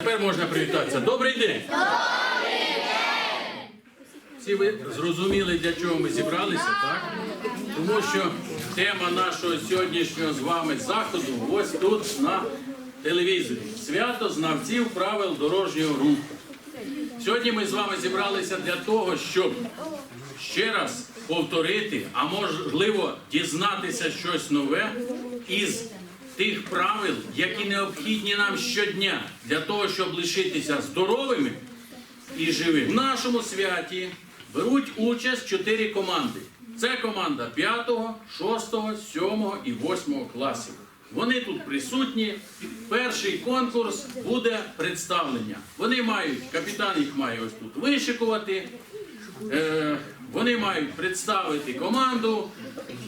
Тепер можна привітатися. Добрий день! Добрий день! Всі ви зрозуміли, для чого ми зібралися, так? Тому що тема нашого сьогоднішнього з вами заходу ось тут на телевізорі. Свято знавців правил дорожнього руху. Сьогодні ми з вами зібралися для того, щоб ще раз повторити, а можливо дізнатися щось нове із тих правил, які необхідні нам щодня для того, щоб лишитися здоровими і живими. В нашому святі беруть участь чотири команди. Це команда 5, 6, 7 і 8 класів. Вони тут присутні. Перший конкурс буде представлення. Вони мають, капітан їх має ось тут вишикувати. Е, вони мають представити команду,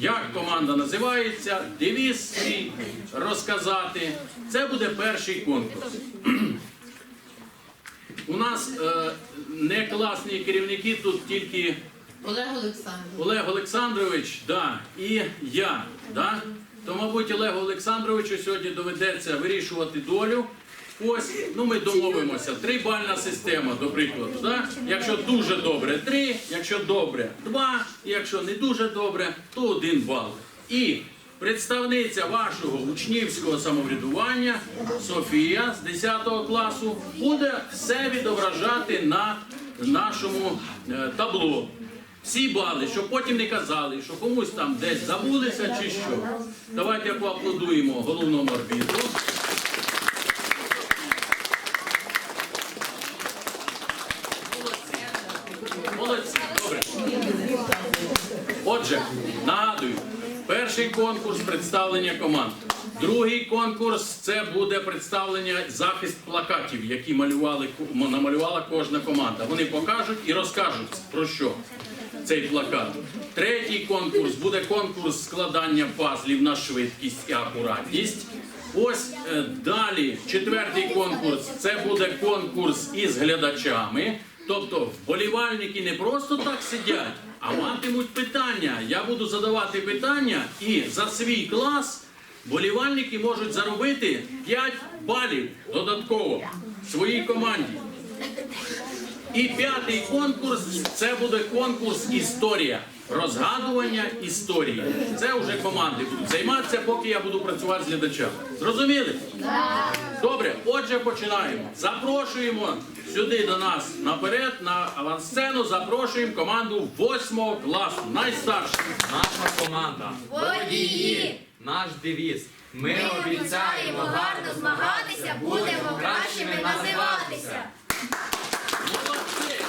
як команда називається, девіз свій розказати. Це буде перший конкурс. У нас е, не класні керівники, тут тільки Олег Олександрович. Олег Олександрович, да, і я. Да? То, мабуть, Олегу Олександровичу сьогодні доведеться вирішувати долю. Ось, ну ми домовимося. Трибальна система, до прикладу. Да? Якщо дуже добре, три, якщо добре, два, якщо не дуже добре, то один бал. І представниця вашого учнівського самоврядування Софія з 10 класу буде все відображати на нашому е, табло. Всі бали, щоб потім не казали, що комусь там десь забулися чи що. Давайте поаплодуємо головному арбітру. Молодці, добре. Отже, нагадую, перший конкурс представлення команд. Другий конкурс це буде представлення захист плакатів, які малювали намалювала кожна команда. Вони покажуть і розкажуть про що цей плакат. Третій конкурс буде конкурс складання пазлів на швидкість і акуратність. Ось е, далі четвертий конкурс це буде конкурс із глядачами. Тобто вболівальники не просто так сидять, а матимуть питання. Я буду задавати питання, і за свій клас болівальники можуть заробити 5 балів додатково своїй команді. І п'ятий конкурс це буде конкурс історія. Розгадування історії. Це вже команди будуть займатися, поки я буду працювати з глядачами. Зрозуміли? Добре, отже, починаємо. Запрошуємо сюди до нас наперед, на авансцену. Запрошуємо команду 8 класу, найстаршу. Наша команда, Водії! наш девіз. Ми, Ми обіцяємо гарно змагатися, будемо кращими називатися. Молодці!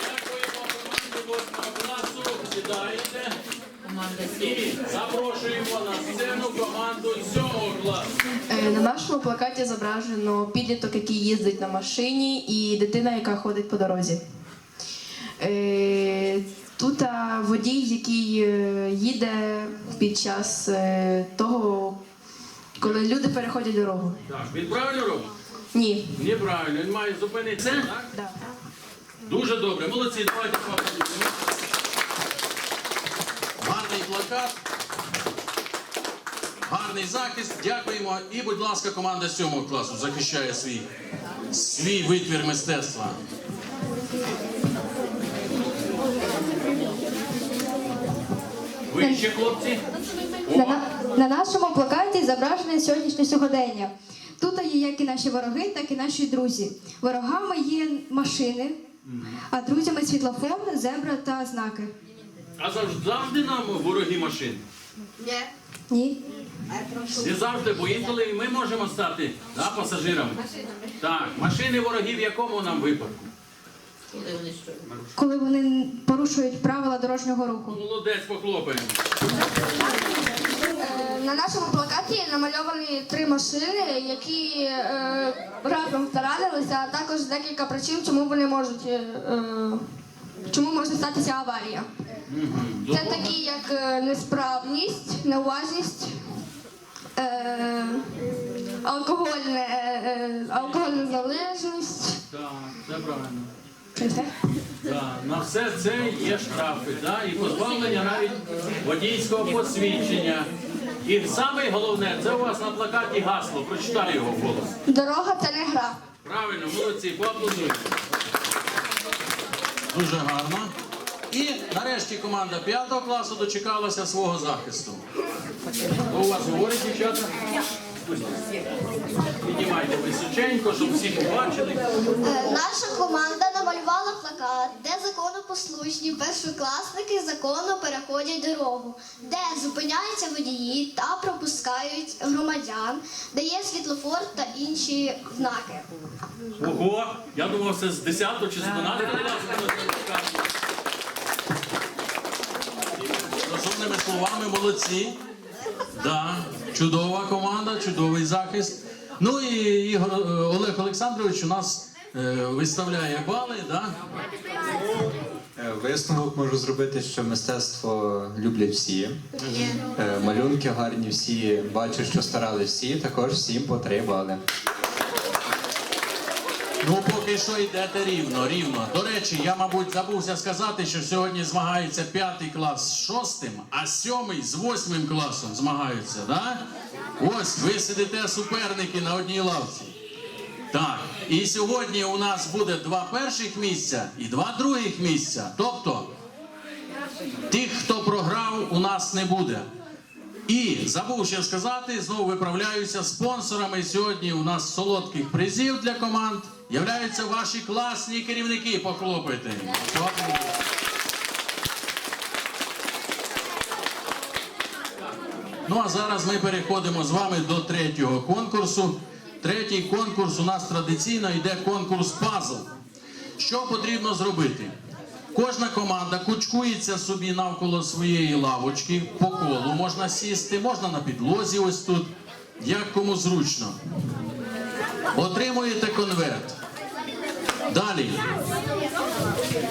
Дякуємо команді 8 класу. Сідаєте. Команда І запрошуємо на сцену команду 7 класу. Е, На нашому плакаті зображено підліток, який їздить на машині, і дитина, яка ходить по дорозі. Е, Тут водій, який е, їде під час того, коли люди переходять дорогу. Так, він правильно робить? Ні. Неправильно, він має зупинитися. Да. Дуже добре. Молодці, давайте поаплодуємо. Гарний плакат. Гарний захист. Дякуємо. І, будь ласка, команда 7 класу захищає свій, свій витвір мистецтва. Ви ще хлопці? На, на нашому плакаті зображене сьогоднішнє сьогодення. Тут є як і наші вороги, так і наші друзі. Ворогами є машини, а друзями світлофон, зебра та знаки. А завжди, завжди нам вороги машин. Ні. Не завжди, бо інколи і ми можемо стати да, пасажирами. Так, машини ворогів в якому нам випадку? коли вони що? Коли вони порушують правила дорожнього руху. Молодець, похлопаємо. Е, На нашому плакаті намальовані три машини, які е, разом старалися, а також декілька причин, чому вони можуть е, е, чому може статися аварія. Це такі, як е, несправність, неуважність, е, алкогольне, е, е, алкогольна залежність. Так, це правильно. Все. Да, на все це є штрафи, да, і позбавлення навіть водійського посвідчення. І саме головне, це у вас на плакаті гасло. Прочитай його голос. Дорога це не гра. Правильно, молодці, поаплодуйте. Дуже гарно. І нарешті команда 5 класу дочекалася свого захисту. У вас говорить, дівчата? Піднімайте височенько, щоб всі побачили. Е, Наша команда намалювала плакат, де законопослушні першокласники законно переходять дорогу, де зупиняються водії та пропускають громадян, де є світлофор та інші знаки. Ого, я думав, це з 10 чи з 12 класу. Розумними словами, молодці. Да, чудова команда, чудовий захист. Ну і Ігор е, Олег Олександрович у нас е, виставляє бали, да? Е, Висновок можу зробити, що мистецтво люблять всі. Е, Малюнки гарні всі, бачу, що старали всі, також всім по три бали. Ну, поки що йдете рівно, рівно. До речі, я, мабуть, забувся сказати, що сьогодні змагаються п'ятий клас з шостим, а сьомий з восьмим класом змагаються, да? Ось ви сидите суперники на одній лавці. Так, і сьогодні у нас буде два перших місця і два других місця. Тобто тих, хто програв, у нас не буде. І забув ще сказати, знову виправляюся, спонсорами сьогодні у нас солодких призів для команд являються ваші класні керівники. Похлопайте. Ну а зараз ми переходимо з вами до третього конкурсу. Третій конкурс у нас традиційно йде конкурс пазл. Що потрібно зробити? Кожна команда кучкується собі навколо своєї лавочки, по колу можна сісти, можна на підлозі ось тут, як кому зручно. Отримуєте конверт. Далі.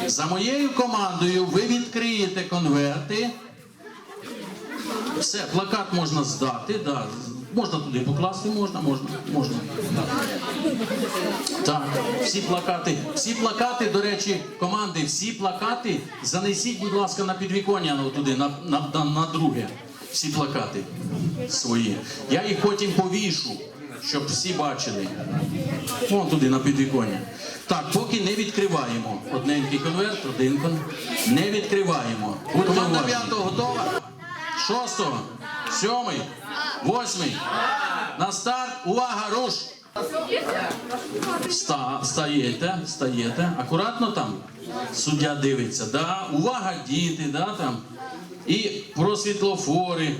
За моєю командою ви відкриєте конверти. Все, плакат можна здати, да. можна туди покласти, можна, можна, можна. Так, всі плакати, всі плакати, до речі, команди, всі плакати занесіть, будь ласка, на підвіконня ну, туди, на, на, на, на друге. Всі плакати свої. Я їх потім повішу, щоб всі бачили. Вон туди на підвіконня. Так, поки не відкриваємо. Одненький конверт, один конверт. Не відкриваємо. Команда п'ятого готова. Шостого, сьомий, восьмий. На старт. Увага, руш! Ста, стаєте, стаєте. Акуратно там. Суддя дивиться. Да? Увага, діти, да, там. І про світлофори,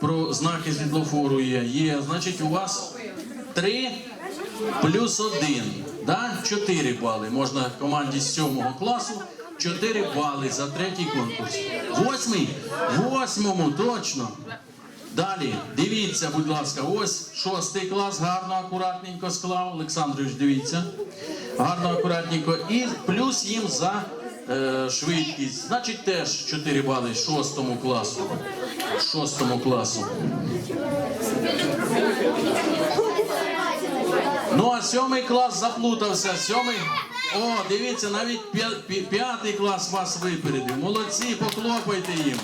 про знаки світлофору є. Є. Значить, у вас три плюс один. Да? Чотири бали. Можна команді з сьомого класу. Чотири бали за третій конкурс. Восьмий? Восьмому, точно. Далі, дивіться, будь ласка, ось шостий клас, гарно, акуратненько склав. Олександрович, дивіться. Гарно, акуратненько. І плюс їм за е, швидкість. Значить, теж 4 бали шостому класу. Шостому класу. Ну, а сьомий клас заплутався. Сьомий. О, дивіться, навіть п'ятий клас вас випередив. Молодці, похлопайте їм.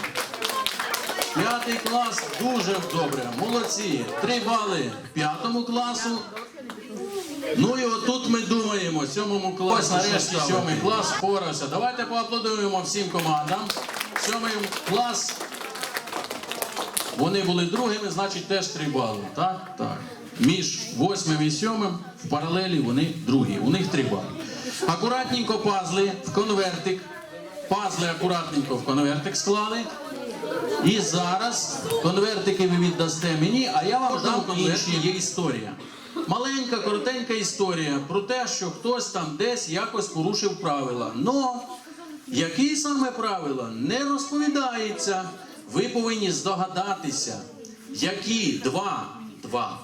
П'ятий клас дуже добре. Молодці. Три бали п'ятому класу. Ну і отут ми думаємо, сьомому класу. Ось нарешті сьомий клас впорався. Давайте поаплодуємо всім командам. Сьомий клас. Вони були другими, значить теж три бали. Так? Так. Між восьмим і сьомим в паралелі вони другі. У них три бали. Акуратненько пазли в конвертик. Пазли акуратненько в конвертик склали. І зараз конвертики ви віддасте мені, а я вам дам інші. Є історія. Маленька, коротенька історія про те, що хтось там десь якось порушив правила. Но які саме правила не розповідається. Ви повинні здогадатися, які два, два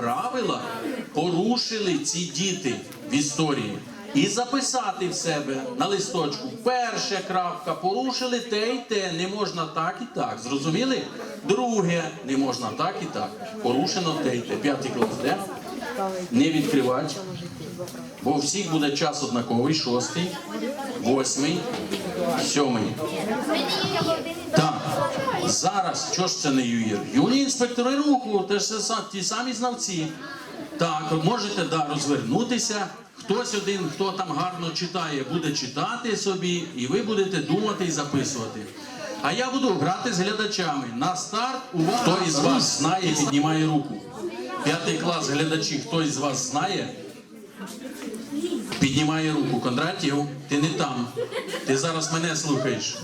правила порушили ці діти в історії. І записати в себе на листочку. Перша крапка порушили те і те, не можна так і так. Зрозуміли? Друге, не можна так і так. Порушено те і те. П'ятий клас, де? Не відкривати. Бо у всіх буде час однаковий, шостий, восьмий, сьомий. Так, зараз, чого ж це не ЮІР? Юні інспектори руху, це са- ті самі знавці. Так, можете да, розвернутися. Хтось один, хто там гарно читає, буде читати собі, і ви будете думати і записувати. А я буду грати з глядачами. На старт увага! Хто із вас знає, піднімає руку. П'ятий клас глядачі, хто із вас знає? Піднімає руку. Кондратів, ти не там. Ти зараз мене слухаєш.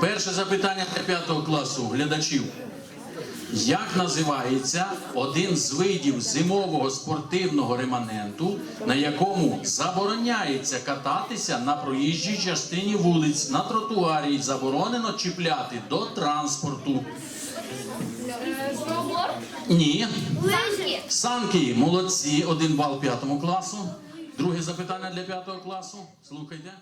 Перше запитання для п'ятого класу глядачів. Як називається один з видів зимового спортивного реманенту, на якому забороняється кататися на проїжджій частині вулиць, на тротуарі і заборонено чіпляти до транспорту? Ні. Лижі. Санки, молодці, один бал п'ятому класу. Друге запитання для п'ятого класу. Слухайте.